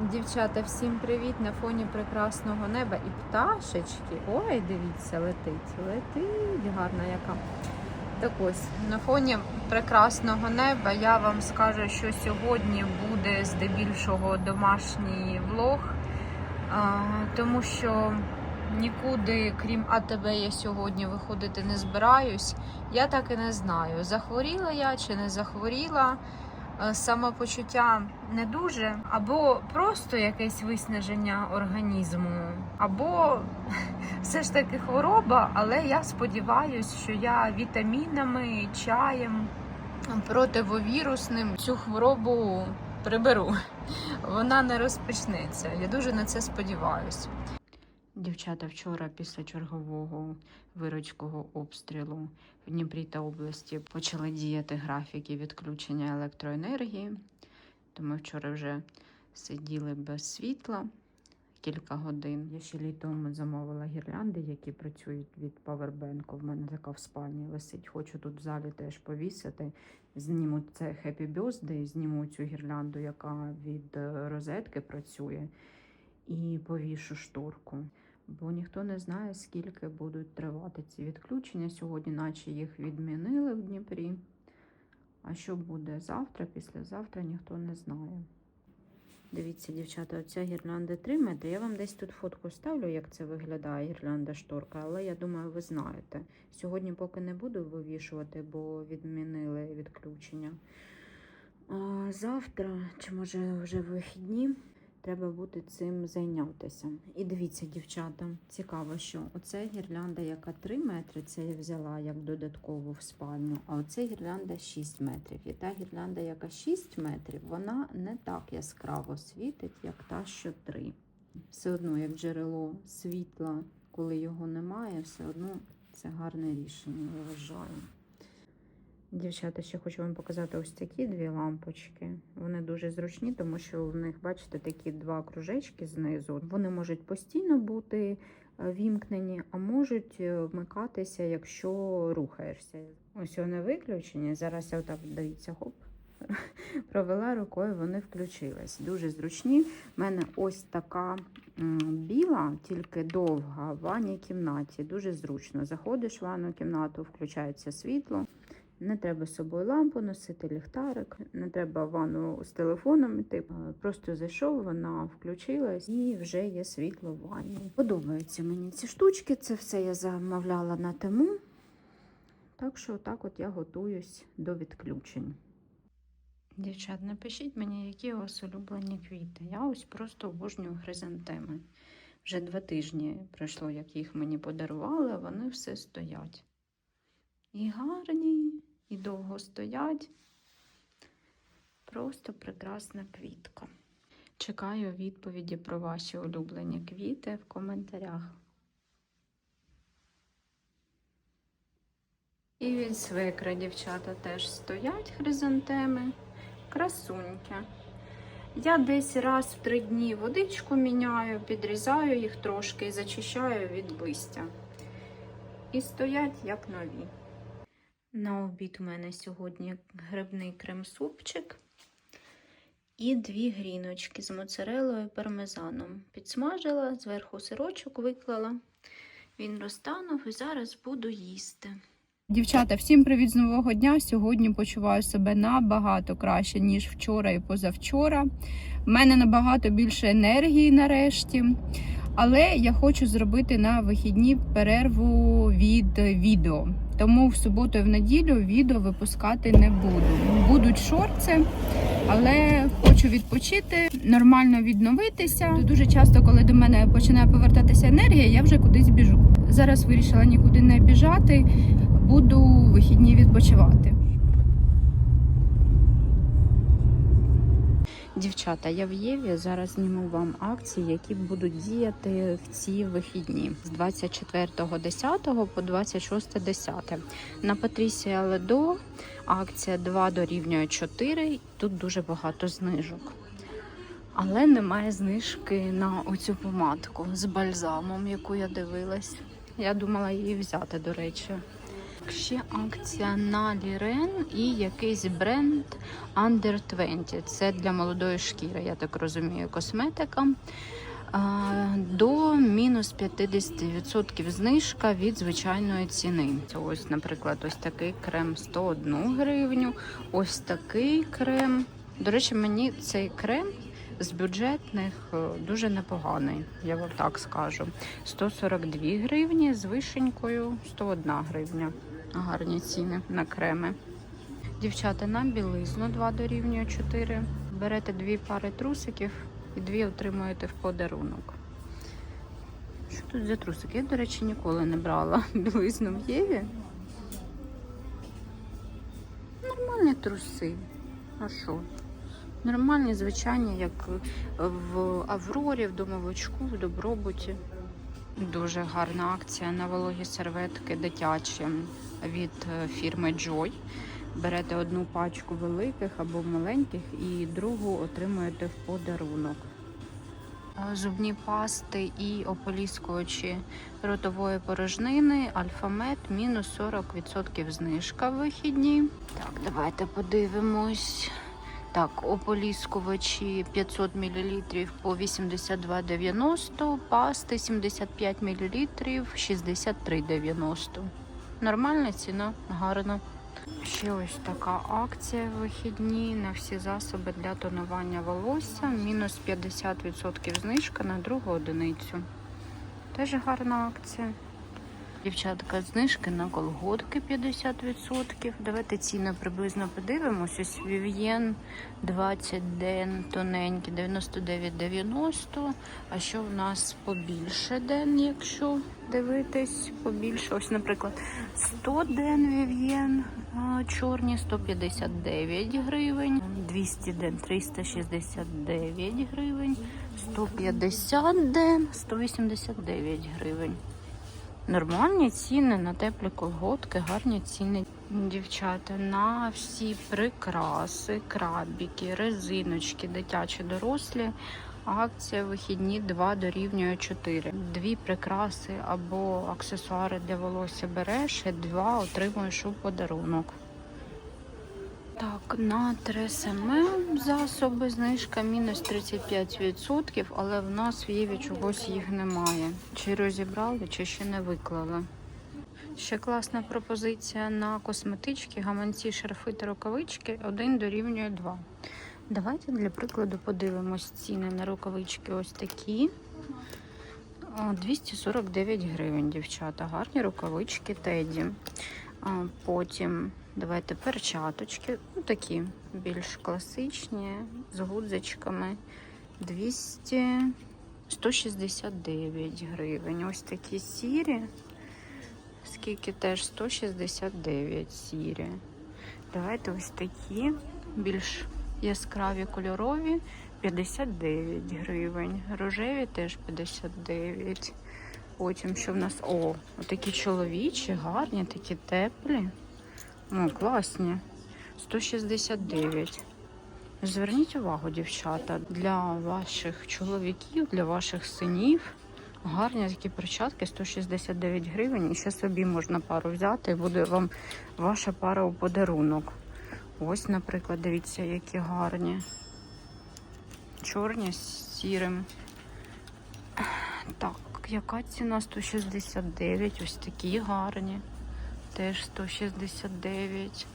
Дівчата, всім привіт! На фоні прекрасного неба і пташечки. Ой, дивіться, летить, летить, гарна яка. Так ось, на фоні прекрасного неба я вам скажу, що сьогодні буде здебільшого домашній влог, тому що нікуди, крім АТБ, я сьогодні виходити не збираюсь. Я так і не знаю, захворіла я чи не захворіла самопочуття не дуже, або просто якесь виснаження організму, або все ж таки хвороба, але я сподіваюся, що я вітамінами, чаєм противовірусним цю хворобу приберу. Вона не розпочнеться. Я дуже на це сподіваюся. Дівчата вчора після чергового вирочкового обстрілу в Дніпрі та області почали діяти графіки відключення електроенергії. То ми вчора вже сиділи без світла кілька годин. Я ще літом замовила гірлянди, які працюють від павербенку. В мене така в спальні висить. Хочу тут в залі теж повісити. Зніму це Happy Birthday, зніму цю гірлянду, яка від е, розетки працює, і повішу шторку. Бо ніхто не знає, скільки будуть тривати ці відключення. Сьогодні, наче їх відмінили в Дніпрі. А що буде завтра, післязавтра, ніхто не знає. Дивіться, дівчата, оця гірлянда 3 метри. Я вам десь тут фотку ставлю, як це виглядає гірлянда шторка, але я думаю, ви знаєте. Сьогодні поки не буду вивішувати, бо відмінили відключення. А завтра, чи може вже вихідні, треба буде цим зайнятися. І дивіться, дівчата, цікаво, що оце гірлянда, яка 3 метри, це я взяла як додаткову в спальню, а оце гірлянда 6 метрів. І та гірлянда, яка 6 метрів, вона не так яскраво світить, як та, що 3. Все одно, як джерело світла, коли його немає, все одно це гарне рішення, я вважаю. Дівчата, ще хочу вам показати ось такі дві лампочки. Вони дуже зручні, тому що в них, бачите, такі два кружечки знизу. Вони можуть постійно бути е, вімкнені, а можуть е, вмикатися, якщо рухаєшся. Ось вони виключені. Зараз я отак дивіться, хоп. Провела рукою, вони включились. Дуже зручні. У мене ось така біла, тільки довга в ванній кімнаті. Дуже зручно. Заходиш в ванну кімнату, включається світло. Не треба з собою лампу носити, ліхтарик, не треба ванну з телефоном йти. Е, Просто зайшов, вона включилась і вже є світло в ванні. Подобаються мені ці штучки. Це все я замовляла на тему. Так що так от я готуюсь до відключень. Дівчат, напишіть мені, які у вас улюблені квіти. Я ось просто обожнюю хризантеми. Вже два тижні пройшло, як їх мені подарували, а вони все стоять. І гарні, і довго стоять. Просто прекрасна квітка. Чекаю відповіді про ваші улюблені квіти в коментарях. І від свекра дівчата теж стоять хризантеми. Красуньки. Я десь раз в три дні водичку міняю, підрізаю їх трошки і зачищаю від листя. І стоять як нові. На обід у мене сьогодні грибний крем-супчик і дві гріночки з моцарелою і пармезаном. Підсмажила, зверху сирочок виклала. Він розтанув і зараз буду їсти. Дівчата, всім привіт з нового дня. Сьогодні почуваю себе набагато краще, ніж вчора і позавчора. У мене набагато більше енергії нарешті. Але я хочу зробити на вихідні перерву від відео. Тому в суботу і в неділю відео випускати не буду. Будуть шорти, але хочу відпочити, нормально відновитися. Дуже часто, коли до мене починає повертатися енергія, я вже кудись біжу. Зараз вирішила нікуди не біжати, буду вихідні відпочивати. Дівчата, я в Єві зараз зніму вам акції, які будуть діяти в ці вихідні з 24.10 по 26.10. На Патрісія Ледо акція 2 дорівнює 4. Тут дуже багато знижок. Але немає знижки на оцю помадку з бальзамом, яку я дивилась. Я думала її взяти, до речі. Ще акція на і якийсь бренд Under 20. Це для молодої шкіри, я так розумію, косметика. До мінус 50% знижка від звичайної ціни. Ось, наприклад, ось такий крем 101 гривню. Ось такий крем. До речі, мені цей крем з бюджетних е, дуже непоганий, я вам так скажу. 142 гривні з вишенькою 101 гривня. Гарні ціни на креми. Дівчата на білизну 2 дорівнює 4. Берете дві пари трусиків і дві отримуєте в подарунок. Що тут за трусики? Я, до речі, ніколи не брала білизну в Єві. Нормальні труси. А що? Нормальні, звичайні, як в Аврорі, в домовичку, в Добробуті. Дуже гарна акція на вологі серветки дитячі від е, фірми Joy. Берете одну пачку великих або маленьких і другу отримуєте в подарунок. Е, Зубні пасти і ополіскувачі ротової порожнини Альфамет мінус 40% знижка в вихідні. Так, давайте подивимось. Так, ополіскувачі 500 мл по 82,90, пасти 75 мл 63,90. Нормальна ціна, гарна. Ще ось така акція в вихідні на всі засоби для тонування волосся. Мінус 50% знижка на другу одиницю. Теж гарна акція. Дівчатка, знижки на колготки 50%. Давайте ціни приблизно подивимось. Ось Vivien 20 ден тоненькі 99,90. А що в нас побільше ден, якщо дивитись побільше? Ось, наприклад, 100 ден а, чорні 159 гривень, 200 ден 369 гривень, 150 ден 189 гривень. Нормальні ціни на теплі колготки, гарні ціни. Дівчата, на всі прикраси, крабіки, резиночки, дитячі, дорослі. Акція вихідні 2 дорівнює 4. Дві прикраси або аксесуари для волосся береш, і два отримуєш у подарунок. Так, на 3СМ засоби знижка мінус 35%, але в нас в Єві чогось їх немає. Чи розібрали, чи ще не виклали. Ще класна пропозиція на косметички, гаманці, шарфи та рукавички 1 дорівнює 2. Давайте для прикладу подивимось ціни на рукавички ось такі. 249 гривень, дівчата. Гарні рукавички Теді. Потім давайте перчаточки. Ну, такі більш класичні, з гудзичками. 200, 169 гривень. Ось такі сірі. Скільки теж 169 сірі. Давайте ось такі більш яскраві кольорові 59 гривень. Рожеві теж 59. Потім що в нас? О, такі чоловічі, гарні, такі теплі. О, класні. 169. Зверніть увагу, дівчата, для ваших чоловіків, для ваших синів. Гарні такі перчатки 169 гривень. І ще собі можна пару взяти, і буде вам ваша пара у подарунок. Ось, наприклад, дивіться, які гарні. Чорні з сірим. Так, яка ціна? 169. Ось такі гарні. Теж 169.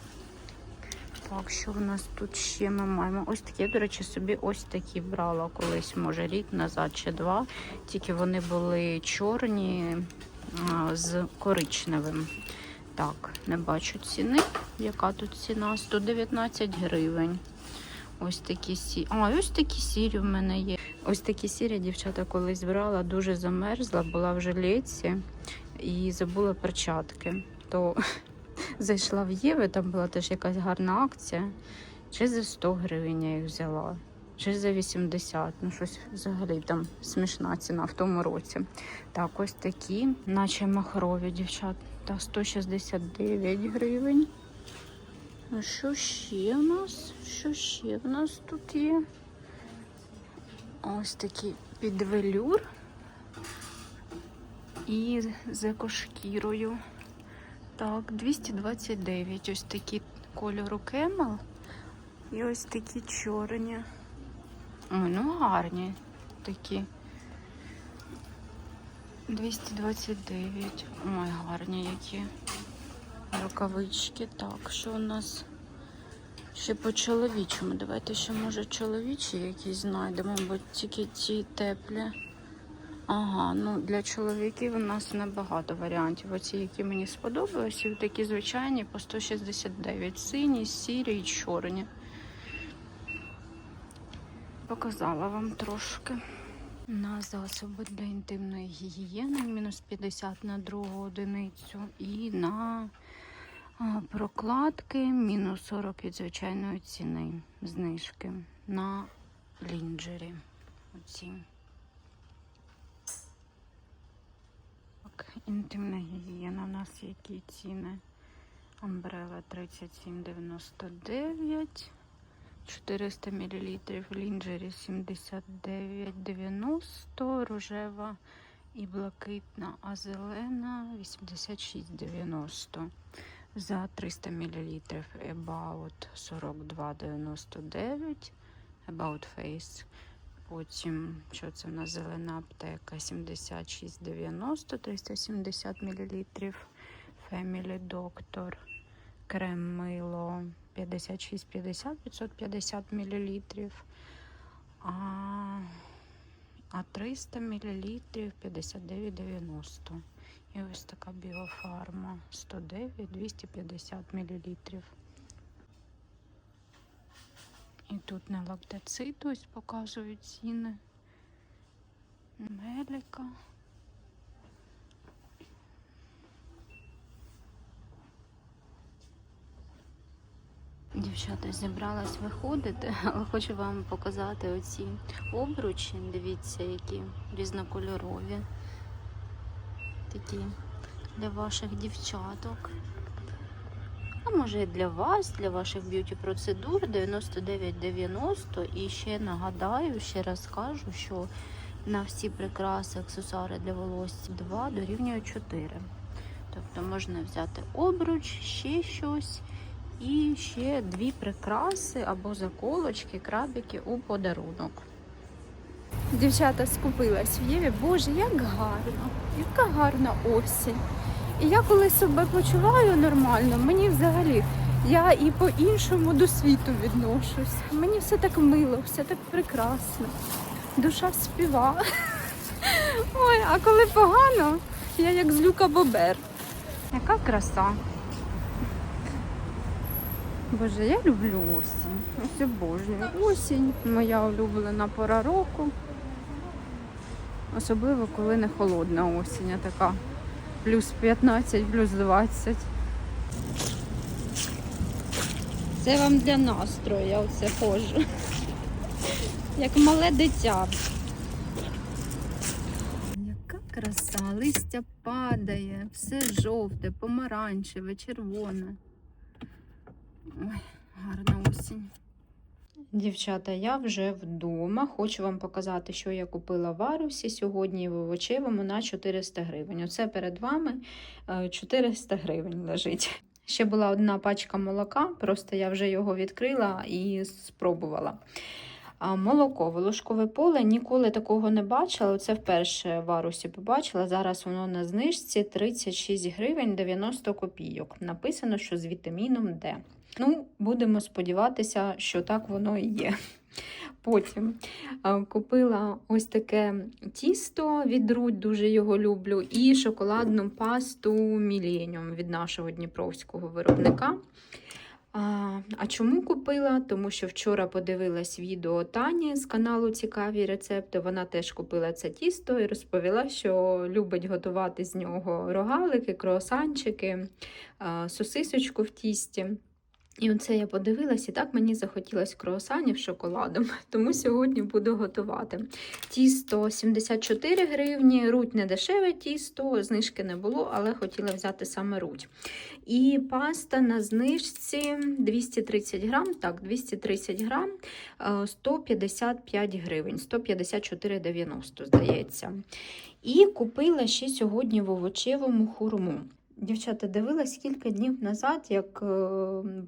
Так, що в нас тут ще ми маємо? Ось такі, я, до речі, собі ось такі брала колись, може, рік назад чи два. Тільки вони були чорні а, з коричневим. Так, не бачу ціни. Яка тут ціна? 119 гривень. Ось такі сірі. А, ось такі сірі в мене є. Ось такі сірі дівчата колись брала, дуже замерзла, була в жилетці і забула перчатки. То зайшла в Єві, там була теж якась гарна акція. Чи за 100 гривень я їх взяла, чи за 80. Ну, щось взагалі там смішна ціна в тому році. Так, ось такі, наче махрові дівчат. Та 169 гривень. А що ще у нас? Що ще в нас тут є? Ось такий підвелюр і з екошкірою. Так, 229. Ось такі кольору кемел. І ось такі чорні. Ой, ну гарні такі. 229. Ой, гарні які. Рукавички. Так, що у нас ще по чоловічому? Давайте ще, може, чоловічі якісь знайдемо, бо тільки ті теплі. Ага, ну для чоловіків у нас небагато варіантів. Оці, які мені сподобалися, і такі звичайні по 169. Сині, сірі і чорні. Показала вам трошки. На засоби для інтимної гігієни мінус 50 на другу одиницю. І на прокладки мінус 40 від звичайної ціни знижки на лінджері. Оці. Так, інтимна гігієна. У нас які ціни? Амбрела 37,99. 400 мл, лінджері 79,90, рожева і блакитна, а зелена 86,90. За 300 мл About 42,99, About Face. Потім, що це в нас зелена аптека 76,90, 370 мл. Family Doctor. Крем мило 56,50, 550 мл. А, а 300 мл 59,90. І ось така біофарма 109, 250 мл. І тут на лактацит ось показують ціни. Меліка. Дівчата, зібралась виходити, але хочу вам показати оці обручі. Дивіться, які різнокольорові. Такі для ваших дівчаток. Може і для вас, для ваших б'юті процедур 99,90. І ще нагадаю, ще раз кажу, що на всі прикраси, аксесуари для волосся 2 дорівнює 4. Тобто можна взяти обруч, ще щось. І ще дві прикраси або заколочки, крабики у подарунок. Дівчата скупилась в Єві. Боже, як гарно, яка гарна осінь. І я коли себе почуваю нормально, мені взагалі я і по-іншому до світу відношусь. Мені все так мило, все так прекрасно. Душа співа. Ой, а коли погано, я як злюка бобер. Яка краса. Боже, я люблю осінь. Ось обожнюю. Осінь моя улюблена пора року. Особливо, коли не холодна осінь, а така плюс 15, плюс 20. Це вам для настрою, я оце ходжу. Як мале дитя. Яка краса, листя падає, все жовте, помаранчеве, червоне. Ой, гарна осінь. Дівчата, я вже вдома. Хочу вам показати, що я купила в Арусі сьогодні в овочевому на 400 гривень. Оце перед вами е, 400 гривень лежить. Ще була одна пачка молока, просто я вже його відкрила і спробувала. Молоко, волошкове поле, ніколи такого не бачила. Це вперше в Арусі побачила. Зараз воно на знижці 36 гривень 90 копійок. Написано, що з вітаміном Д. Ну, будемо сподіватися, що так воно і є. Потім купила ось таке тісто від Рудь, дуже його люблю, і шоколадну пасту Millennium від нашого дніпровського виробника. А, а чому купила? Тому що вчора подивилась відео Тані з каналу Цікаві рецепти. Вона теж купила це тісто і розповіла, що любить готувати з нього рогалики, круасанчики, а, сосисочку в тісті. І оце я подивилась, і так мені захотілося круасанів з шоколадом, тому сьогодні буду готувати. Тісто 74 гривні, руть не дешеве тісто, знижки не було, але хотіла взяти саме руть. І паста на знижці 230 грам, так, 230 грам, е, 155 гривень, 154,90, здається. І купила ще сьогодні в овочевому хурму. Дівчата дивилась кілька днів назад, як е,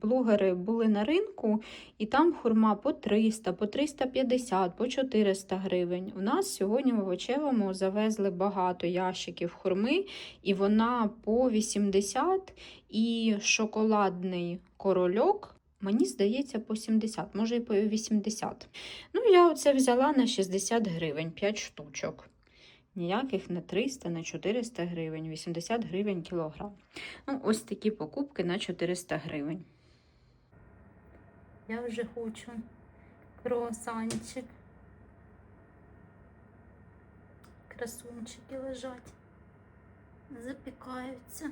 блогери були на ринку, і там хурма по 300, по 350, по 400 гривень. У нас сьогодні в овочевому завезли багато ящиків хурми, і вона по 80, і шоколадний корольок. Мені здається, по 70, може і по 80. Ну, я оце взяла на 60 гривень, 5 штучок. Ніяких не 300, не 400 гривень, 80 гривень кілограм. Ну, ось такі покупки на 400 гривень. Я вже хочу круасанчик. Красунчики лежать, запікаються.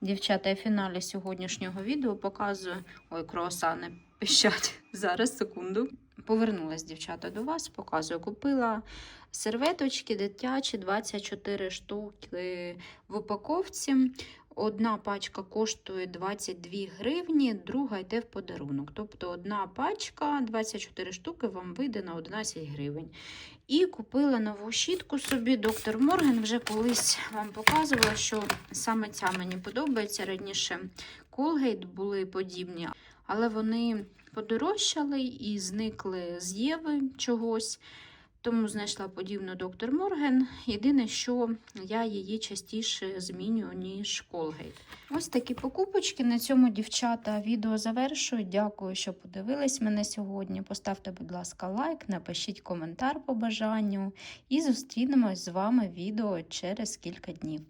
Дівчата, я в фіналі сьогоднішнього відео показую. Ой, круасани пищать. Зараз, секунду. Повернулась дівчата до вас, показую. Купила серветочки дитячі 24 штуки в упаковці. Одна пачка коштує 22 гривні, друга йде в подарунок. Тобто одна пачка 24 штуки вам вийде на 11 гривень. І купила нову щітку собі. Доктор Морген вже колись вам показувала, що саме ця мені подобається. Раніше Colgate були подібні, але вони подорожчали і зникли з Єви чогось. Тому знайшла подібну доктор Морген. Єдине, що я її частіше змінюю, ніж Colgate. Ось такі покупочки. На цьому, дівчата, відео завершую. Дякую, що подивились мене сьогодні. Поставте, будь ласка, лайк, напишіть коментар по бажанню. І зустрінемось з вами відео через кілька днів.